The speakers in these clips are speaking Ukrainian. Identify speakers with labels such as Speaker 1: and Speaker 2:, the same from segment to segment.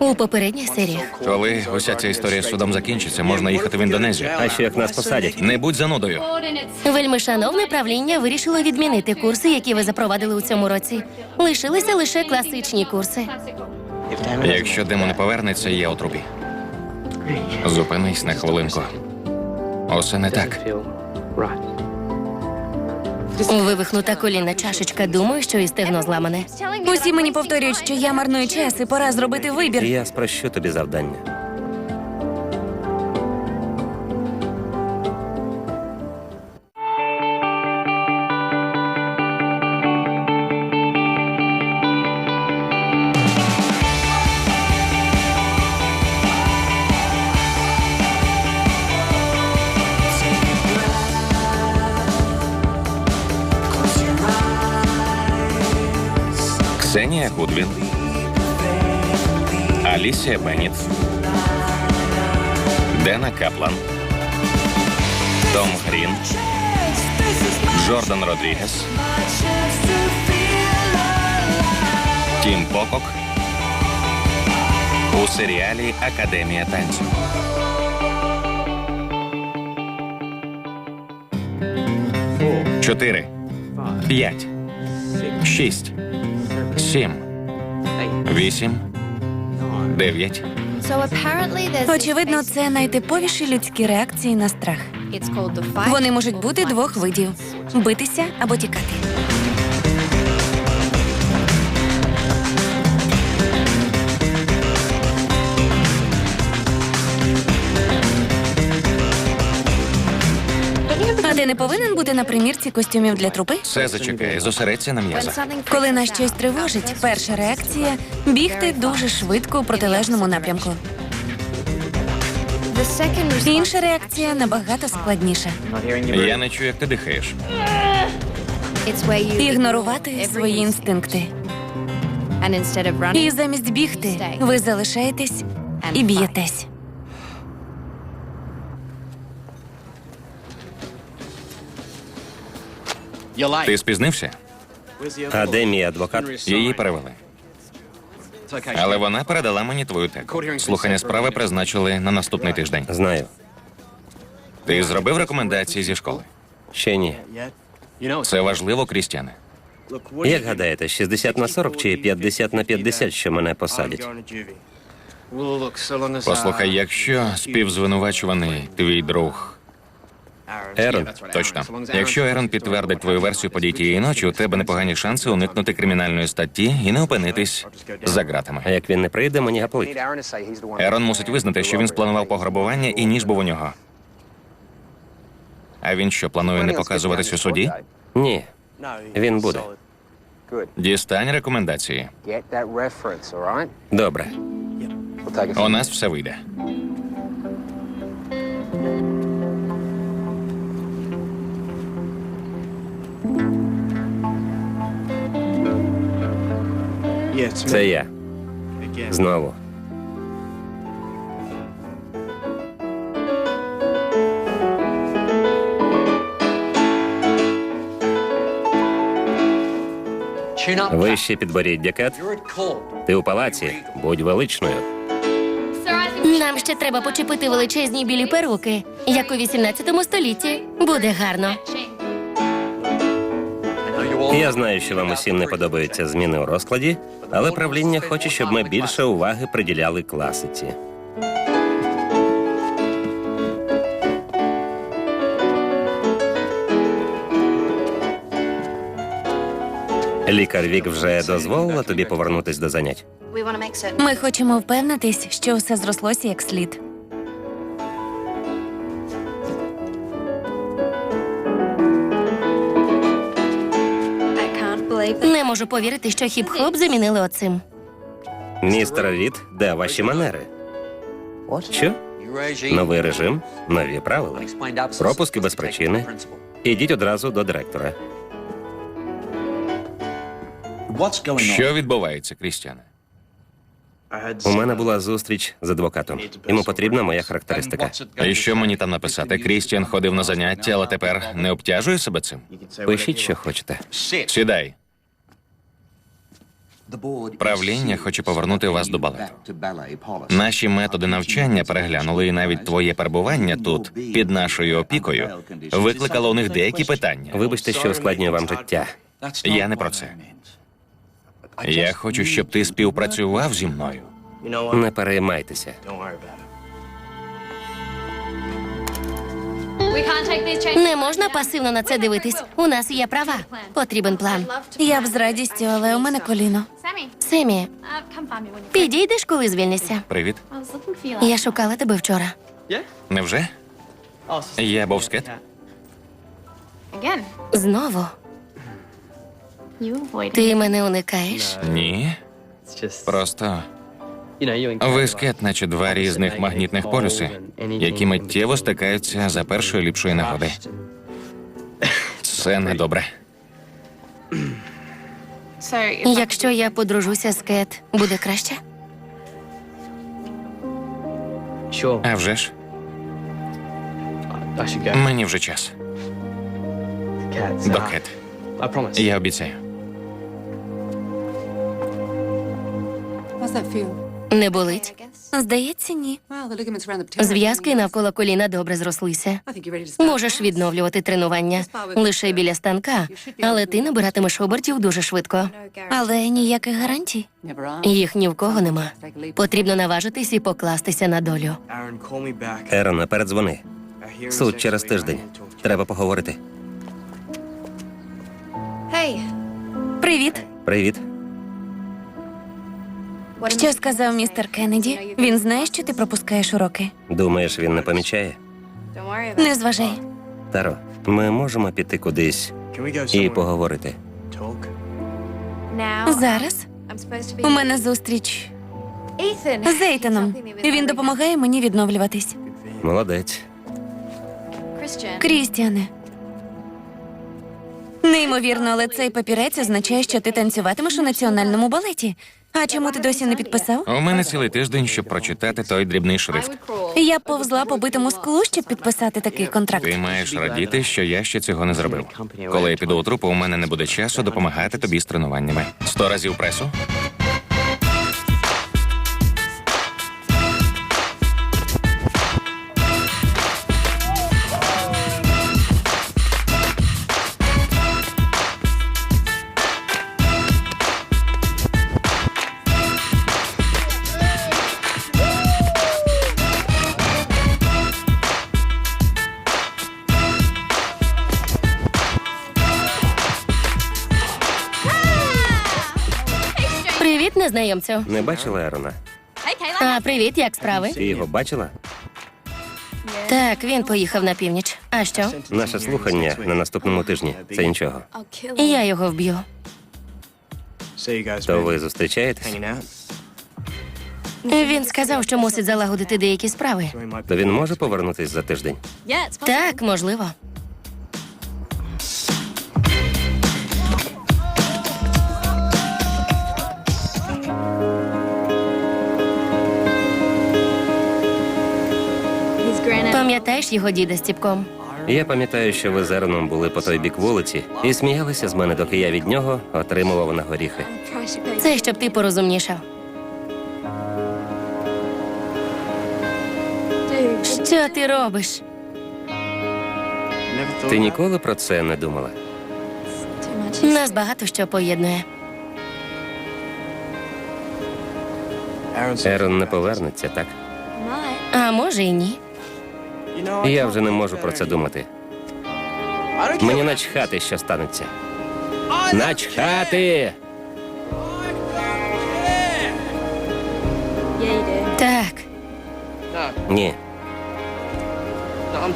Speaker 1: У попередніх серіях
Speaker 2: Коли уся ця історія з судом закінчиться, можна їхати в Індонезію.
Speaker 3: А що як нас посадять?
Speaker 2: Не будь занудою.
Speaker 1: вельми шановне правління вирішило відмінити курси, які ви запровадили у цьому році. Лишилися лише класичні курси.
Speaker 2: Якщо демон не повернеться, я у трупі. Зупинись на хвилинку. Усе не так.
Speaker 1: Вивихнута колінна чашечка. Думаю, що і стегно зламане.
Speaker 4: Усі мені повторюють, що я марную час і пора зробити вибір.
Speaker 3: Я спрощу тобі завдання.
Speaker 2: Ксенія Гудвін, Алісія Бенніт, Дена Каплан, Том Грін, Джордан Родрігес, Тім Покок. У серіалі Академія танцю. Чотири, п'ять, шість, сім, вісім, дев'ять.
Speaker 4: Очевидно, це найтиповіші людські реакції на страх. Вони можуть бути двох видів: битися або тікати. Ти не повинен бути на примірці костюмів для трупи?
Speaker 2: Все зачекає, зосередься на м'язах.
Speaker 4: Коли нас щось тривожить, перша реакція бігти дуже швидко у протилежному напрямку. Інша реакція набагато складніша.
Speaker 2: Я не чую, як ти дихаєш.
Speaker 4: Ігнорувати свої інстинкти. І замість бігти ви залишаєтесь і б'єтесь.
Speaker 2: Ти спізнився?
Speaker 3: А де мій адвокат?
Speaker 2: Її перевели. Але вона передала мені твою теку. Слухання справи призначили на наступний тиждень.
Speaker 3: Знаю.
Speaker 2: Ти зробив рекомендації зі школи.
Speaker 3: Ще ні.
Speaker 2: Це важливо, Крістіане.
Speaker 3: Як гадаєте, 60 на 40 чи 50 на 50, що мене посадять?
Speaker 2: Послухай, якщо співзвинувачуваний твій друг.
Speaker 3: Ерон?
Speaker 2: Точно. Якщо Ерон підтвердить твою версію подій тієї ночі, у тебе непогані шанси уникнути кримінальної статті і не опинитись за ґратами.
Speaker 3: А як він не прийде, мені гаплить.
Speaker 2: Ерон мусить визнати, що він спланував пограбування і ніж був у нього. А він що, планує не показуватись у суді?
Speaker 3: Ні.
Speaker 5: Він буде.
Speaker 2: Дістань рекомендації.
Speaker 3: Добре.
Speaker 2: У нас все вийде.
Speaker 3: Це я. Знову. Вище підборіддя, Кет. Ти у палаці. Будь величною.
Speaker 1: Нам ще треба почепити величезні білі перуки, як у 18 столітті. Буде гарно.
Speaker 3: Я знаю, що вам усім не подобаються зміни у розкладі, але правління хоче, щоб ми більше уваги приділяли класиці. Лікар Вік вже дозволила тобі повернутись до занять.
Speaker 4: Ми хочемо впевнитись, що все зрослося як слід.
Speaker 1: Можу повірити, що хіп-хоп замінили оцим.
Speaker 3: Містер Рід, де ваші манери? Що? Новий режим, нові правила. Пропуски без причини. Ідіть одразу до директора.
Speaker 2: Що відбувається, Крістіане?
Speaker 3: У мене була зустріч з адвокатом. Йому потрібна моя характеристика.
Speaker 2: І що мені там написати? Крістіан ходив на заняття, але тепер не обтяжує себе цим.
Speaker 3: Пишіть, що хочете.
Speaker 2: Сідай. Правління хоче повернути вас до балету. Наші методи навчання переглянули, і навіть твоє перебування тут під нашою опікою викликало у них деякі питання.
Speaker 3: Вибачте, що ускладнюю вам життя.
Speaker 2: Я не про це. Я хочу, щоб ти співпрацював зі мною.
Speaker 3: Не переймайтеся.
Speaker 1: Не можна пасивно на це дивитись. У нас є права. Потрібен план.
Speaker 4: Я б з радістю, але у мене коліно.
Speaker 1: Семі, підійдеш, коли звільнишся?
Speaker 2: Привіт.
Speaker 1: Я шукала тебе вчора.
Speaker 2: Невже? Я був скет?
Speaker 1: Знову. Ти мене уникаєш.
Speaker 2: Ні. Просто ви скет, наче два різних магнітних полюси, які миттєво стикаються за першої ліпшої нагоди. Це недобре.
Speaker 1: Якщо я подружуся з Кет, буде краще?
Speaker 2: А вже ж, мені вже час. До Кет. Я обіцяю.
Speaker 1: Не болить.
Speaker 4: Здається, ні.
Speaker 1: Зв'язки навколо коліна добре зрослися. Можеш відновлювати тренування лише біля станка, але ти набиратимеш обертів дуже швидко.
Speaker 4: Але ніяких гарантій.
Speaker 1: Їх ні в кого нема. Потрібно наважитись і покластися на долю.
Speaker 3: Ерона, передзвони. Суд через тиждень. Треба поговорити.
Speaker 4: Привіт.
Speaker 3: Привіт.
Speaker 4: Що сказав містер Кеннеді? Він знає, що ти пропускаєш уроки.
Speaker 3: Думаєш, він не помічає?
Speaker 4: Не зважай.
Speaker 3: Таро, ми можемо піти кудись і поговорити.
Speaker 4: Зараз у мене зустріч з Ейтаном. Він допомагає мені відновлюватись.
Speaker 3: Молодець.
Speaker 4: Крістіане. Неймовірно, але цей папірець означає, що ти танцюватимеш у національному балеті. А чому ти досі не підписав?
Speaker 2: У мене цілий тиждень, щоб прочитати той дрібний шрифт.
Speaker 4: Я повзла по битому склу, щоб підписати такий контракт.
Speaker 2: Ти маєш радіти, що я ще цього не зробив. Коли я піду у трупу, у мене не буде часу допомагати тобі з тренуваннями. Сто разів пресу.
Speaker 1: Незнайомцю.
Speaker 3: Не бачила Ерона?
Speaker 1: А привіт, як справи?
Speaker 3: Ти його бачила?
Speaker 1: Так, він поїхав на північ. А що?
Speaker 3: Наше слухання на наступному тижні. Це нічого.
Speaker 1: Я його вб'ю.
Speaker 3: То ви зустрічаєтесь?
Speaker 1: Він сказав, що мусить залагодити деякі справи.
Speaker 3: То він може повернутись за тиждень?
Speaker 1: Так, можливо. Пам'ятаєш його діда з ціпком?
Speaker 3: Я пам'ятаю, що ви з Ероном були по той бік вулиці і сміялися з мене, доки я від нього отримував на горіхи.
Speaker 1: Це щоб ти порозумнішав. Що ти робиш?
Speaker 3: Ти ніколи про це не думала?
Speaker 1: Нас багато що поєднує.
Speaker 3: Ерон не повернеться, так?
Speaker 1: А може і ні.
Speaker 3: Я вже не можу про це думати. Мені начхати, що станеться. Начхати!
Speaker 1: Так,
Speaker 3: Ні,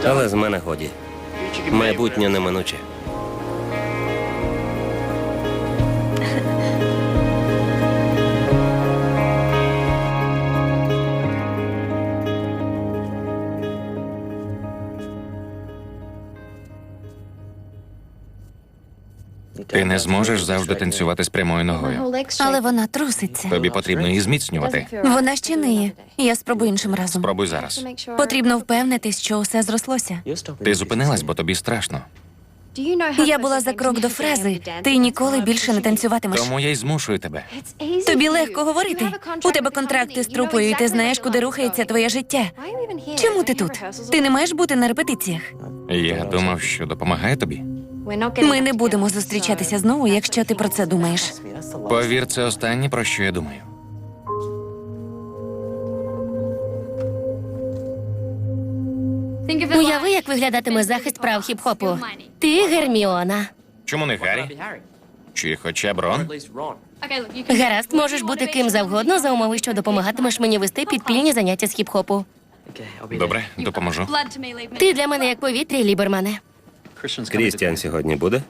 Speaker 3: але з мене годі. Майбутнє неминуче.
Speaker 2: Не зможеш завжди танцювати з прямою ногою.
Speaker 4: Але вона труситься.
Speaker 2: Тобі потрібно її зміцнювати.
Speaker 4: Вона ще ниє. Я спробую іншим разом.
Speaker 2: Спробуй зараз.
Speaker 4: Потрібно впевнитись, що усе зрослося.
Speaker 2: Ти зупинилась, бо тобі страшно.
Speaker 4: Я була за крок до фрази. Ти ніколи більше не танцюватимеш.
Speaker 2: Тому я й змушую тебе.
Speaker 4: Тобі легко говорити. У тебе контракти з трупою, і ти знаєш, куди рухається твоє життя. Чому ти тут? Ти не маєш бути на репетиціях.
Speaker 2: Я думав, що допомагає тобі.
Speaker 4: Ми не будемо зустрічатися знову, якщо ти про це думаєш.
Speaker 2: Повір, це останнє, про що я думаю.
Speaker 1: Уяви, як виглядатиме захист прав хіп-хопу. Ти Герміона.
Speaker 2: Чому не Гаррі? Чи хоча б Рон?
Speaker 1: Гаразд, можеш бути ким завгодно за умови, що допомагатимеш мені вести підпільні заняття з хіп-хопу.
Speaker 2: Добре, допоможу.
Speaker 1: Ти для мене як повітря, Лібермане.
Speaker 3: Крістіан сьогодні буде.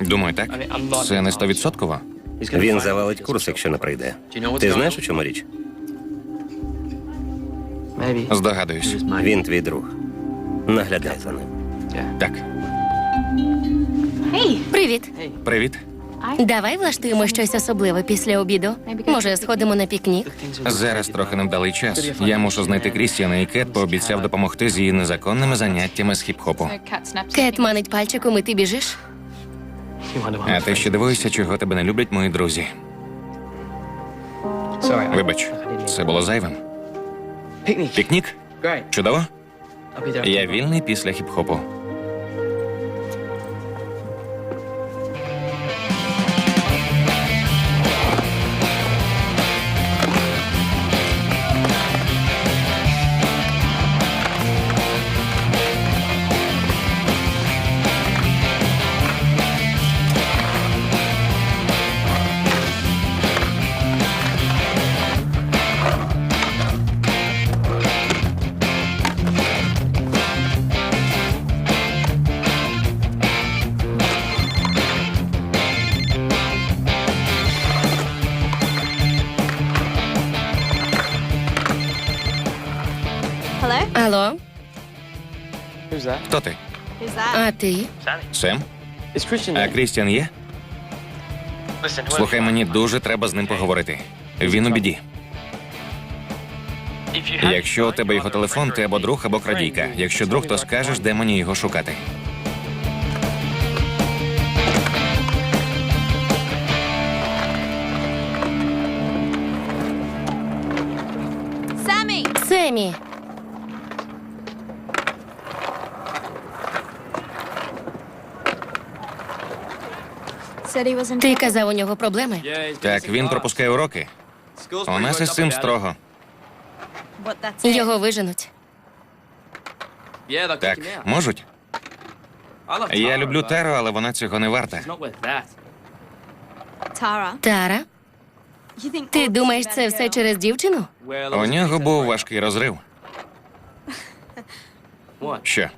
Speaker 2: Думаю, так. Це не стовідсотково.
Speaker 3: Він завалить курс, якщо не прийде. Ти знаєш, у чому річ?
Speaker 2: Здогадуюсь.
Speaker 3: Він твій друг. Наглядай за ним.
Speaker 2: Так,
Speaker 1: Привіт.
Speaker 2: привіт.
Speaker 1: Давай влаштуємо щось особливе після обіду. Може, сходимо на пікнік?
Speaker 2: Зараз трохи невдалий час. Я мушу знайти Крістіана, і Кет пообіцяв допомогти з її незаконними заняттями з хіп-хопу.
Speaker 1: Кет манить пальчиком, і ти біжиш.
Speaker 2: А ти ще дивуєшся, чого тебе не люблять мої друзі. Вибач, це було зайвим. Пікнік? Чудово? Я вільний після хіп-хопу. Хто ти?
Speaker 1: а ти?
Speaker 2: Сем? А? Крістіан є? Слухай, мені дуже треба з ним поговорити. Він у біді. Якщо у тебе його телефон, ти або друг, або крадійка. Якщо друг, то скажеш, де мені його шукати.
Speaker 1: Семі. Ти казав, у нього проблеми?
Speaker 2: Так, він пропускає уроки. У нас із цим строго.
Speaker 1: Його виженуть.
Speaker 2: Так, можуть? Я люблю Тару, але вона цього не варта.
Speaker 1: Тара, ти думаєш, це все через дівчину?
Speaker 2: У нього був важкий розрив. Що?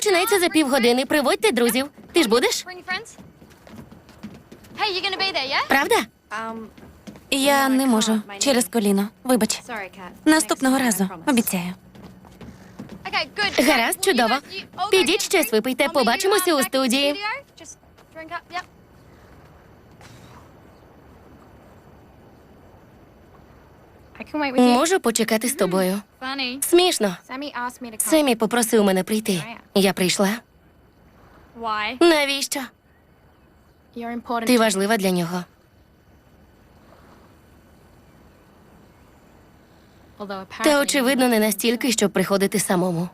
Speaker 1: Починається за півгодини. Приводьте друзів. Ти ж будеш? Правда?
Speaker 4: Я не можу через коліно. Вибач. Наступного разу обіцяю.
Speaker 1: Гаразд, чудово. Підіть щось випийте. Побачимося у студії. Можу почекати з тобою. Смішно. Семі попросив мене прийти. Я прийшла. Навіщо? Ти важлива для нього. Та очевидно не настільки, щоб приходити самому.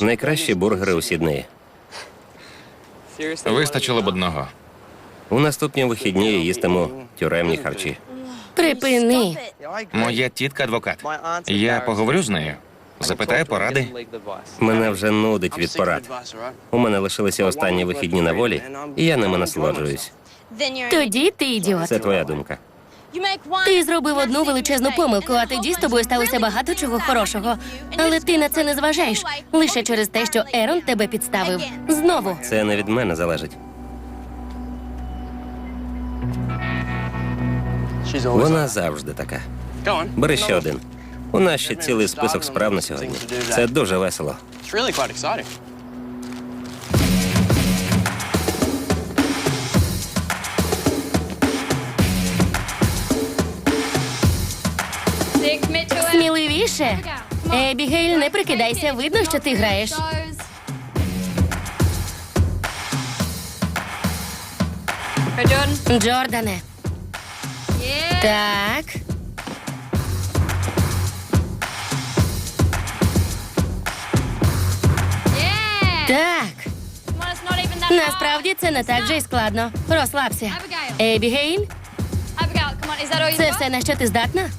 Speaker 3: Найкращі бургери у Сіднеї.
Speaker 2: Вистачило б одного.
Speaker 3: У наступні вихідні я їстиму тюремні харчі.
Speaker 1: Припини.
Speaker 2: Моя тітка адвокат. Я поговорю з нею. Запитаю поради.
Speaker 3: Мене вже нудить від порад. У мене лишилися останні вихідні на волі, і я ними насолоджуюсь.
Speaker 1: Тоді ти ідіот.
Speaker 3: Це твоя думка.
Speaker 1: Ти зробив одну величезну помилку, а тоді з тобою сталося багато чого хорошого. Але ти на це не зважаєш лише через те, що Ерон тебе підставив. Знову.
Speaker 3: Це не від мене залежить. Вона завжди така. Бери ще один. У нас ще цілий список справ на сьогодні. Це дуже весело.
Speaker 1: Сміливіше. Ебігейль, не прикидайся, видно, що ти граєш. Джордане. Так. Так. Насправді це не так же й складно. Розслабся. Ебігейль, це все на що ти здатна?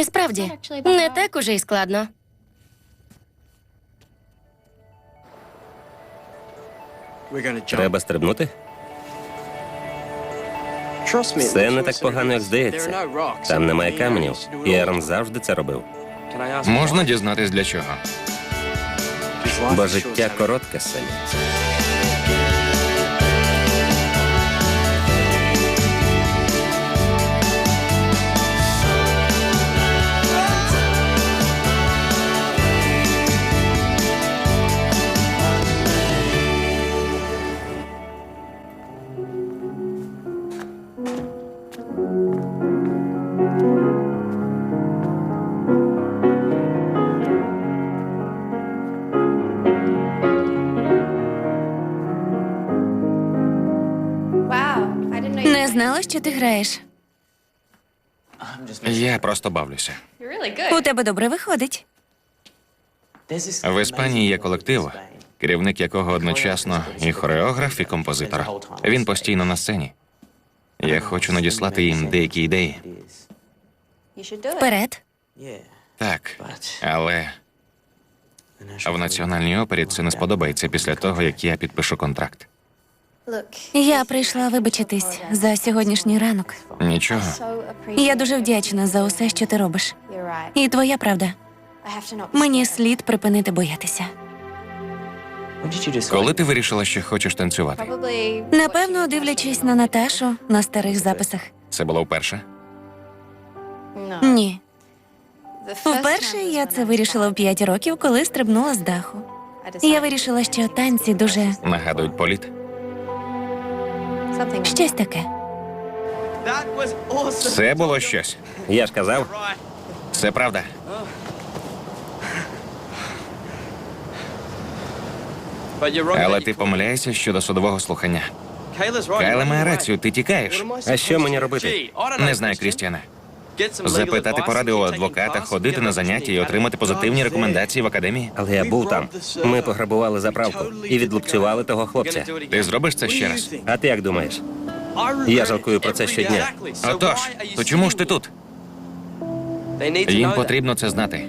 Speaker 1: І справді, не так уже й складно.
Speaker 3: Треба стрибнути? Все не так погано, як здається. Там немає каменів. І. Ерон завжди це робив.
Speaker 2: Можна дізнатись для чого.
Speaker 3: Бо життя коротке, Семі.
Speaker 4: Не ти граєш.
Speaker 2: Я просто бавлюся.
Speaker 4: У тебе добре виходить.
Speaker 2: В Іспанії є колектив, керівник якого одночасно і хореограф, і композитор. Він постійно на сцені. Я хочу надіслати їм деякі ідеї.
Speaker 4: Вперед.
Speaker 2: Так, але в національній опері це не сподобається після того, як я підпишу контракт.
Speaker 4: Я прийшла вибачитись за сьогоднішній ранок.
Speaker 2: Нічого.
Speaker 4: Я дуже вдячна за усе, що ти робиш. І твоя правда. Мені слід припинити боятися.
Speaker 2: Коли ти вирішила, що хочеш танцювати?
Speaker 4: Напевно, дивлячись на Наташу на старих записах.
Speaker 2: Це було вперше?
Speaker 4: Ні. Вперше я це вирішила в п'ять років, коли стрибнула з даху. Я вирішила, що танці дуже
Speaker 2: Нагадують політ.
Speaker 4: Щось таке.
Speaker 2: Це було щось.
Speaker 3: Я ж казав,
Speaker 2: Це правда. Але ти помиляєшся щодо судового слухання.
Speaker 6: You're
Speaker 2: має рацію, ти тікаєш.
Speaker 3: А що мені робити?
Speaker 2: Не знаю,
Speaker 6: Christian.
Speaker 2: Запитати поради у адвоката, ходити на заняття і отримати позитивні рекомендації в академії.
Speaker 3: але я був там. Ми пограбували заправку і відлупцювали того хлопця.
Speaker 2: Ти зробиш це ще раз?
Speaker 3: А ти як думаєш? Я жалкую про це щодня.
Speaker 2: Отож, то чому ж ти тут? Їм потрібно це знати.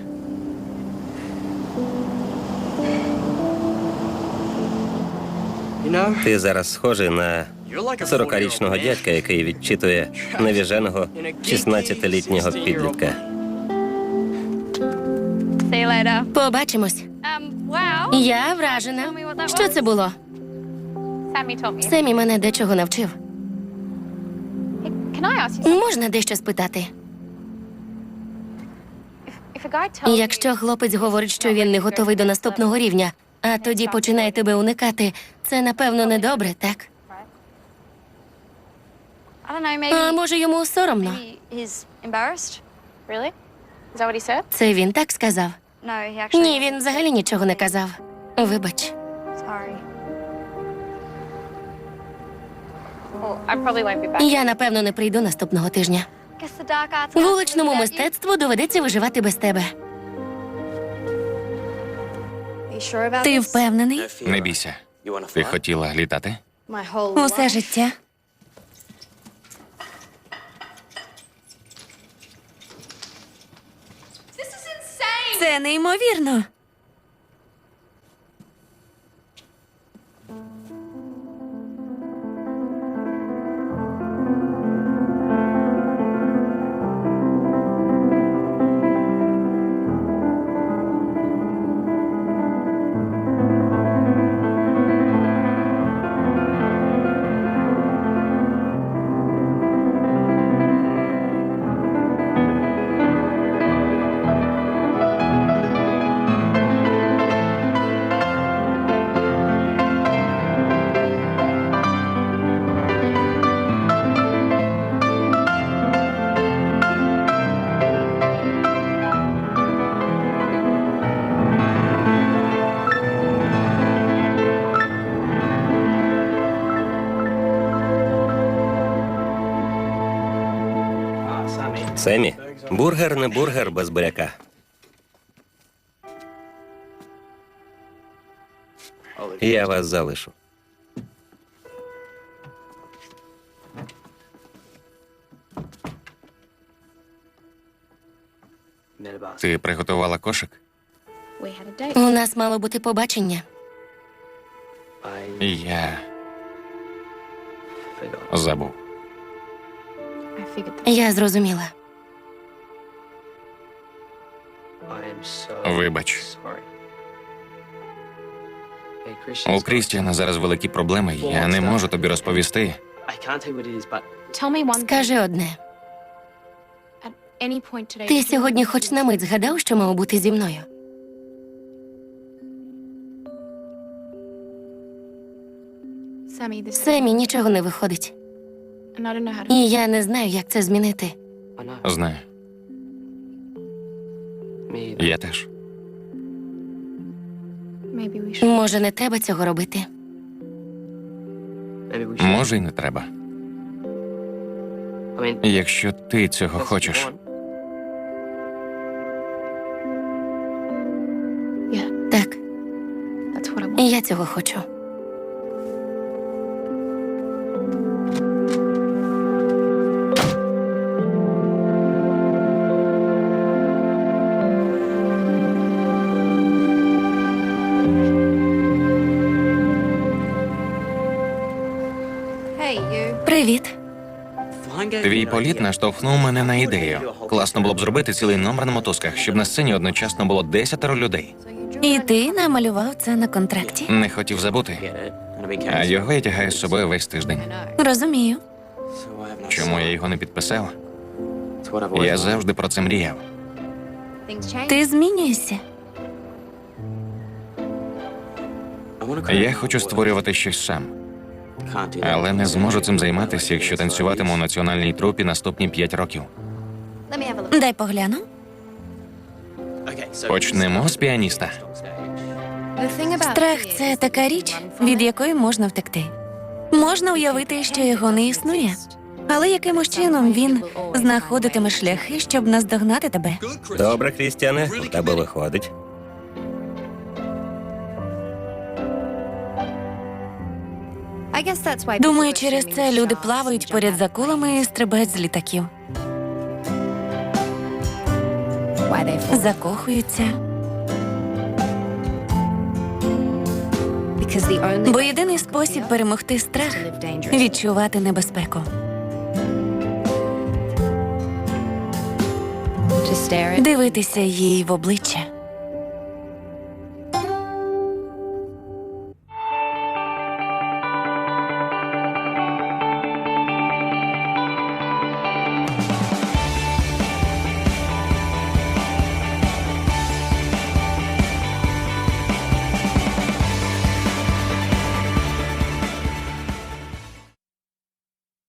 Speaker 3: Ти зараз схожий на 40-річного дядька, який відчитує невіженого 16-літнього підлітка.
Speaker 1: Побачимось. Я вражена. Що це було? Семі мене дечого навчив. Можна дещо спитати? Якщо хлопець говорить, що він не готовий до наступного рівня, а тоді починає тебе уникати, це напевно недобре, так? А може йому соромно? Це він так сказав? Ні, він взагалі нічого не казав. Вибач. Я напевно не прийду наступного тижня. Вуличному мистецтву доведеться виживати без тебе.
Speaker 4: Ти впевнений?
Speaker 2: Не бійся. Ти хотіла літати?
Speaker 4: Усе життя. Це неймовірно.
Speaker 3: Семі, бургер не бургер без буряка. Я вас залишу.
Speaker 2: Ти приготувала кошик?
Speaker 1: У нас мало бути побачення.
Speaker 2: Я забув.
Speaker 1: Я зрозуміла.
Speaker 2: Вибач. У Крістіана зараз великі проблеми. Я не можу тобі розповісти.
Speaker 1: Скажи одне. Ти сьогодні хоч на мить згадав, що мав бути зі мною? Семі нічого не виходить. І я не знаю, як це змінити.
Speaker 2: Знаю. Я теж.
Speaker 1: Може, не треба цього робити.
Speaker 2: Може, й не треба. Якщо ти цього хочеш.
Speaker 1: Так, я цього хочу.
Speaker 2: Твій політ наштовхнув мене на ідею. Класно було б зробити цілий номер на мотузках, щоб на сцені одночасно було десятеро людей.
Speaker 4: І ти намалював це на контракті?
Speaker 2: Не хотів забути, а його я тягаю з собою весь тиждень.
Speaker 4: Розумію.
Speaker 2: Чому я його не підписав? Я завжди про це мріяв.
Speaker 4: Ти змінюєшся.
Speaker 2: Я хочу створювати щось сам, але не зможу цим займатися, якщо танцюватиму у національній трупі наступні п'ять років.
Speaker 4: Дай погляну.
Speaker 2: Почнемо з піаніста.
Speaker 4: Страх це така річ, від якої можна втекти. Можна уявити, що його не існує. Але якимось чином він знаходитиме шляхи, щоб наздогнати тебе.
Speaker 3: Добре, Крістіане, у тебе виходить.
Speaker 4: Думаю, через це люди плавають поряд з акулами і стрибають з літаків. Закохуються. Бо єдиний спосіб перемогти страх відчувати небезпеку. Дивитися їй в обличчя.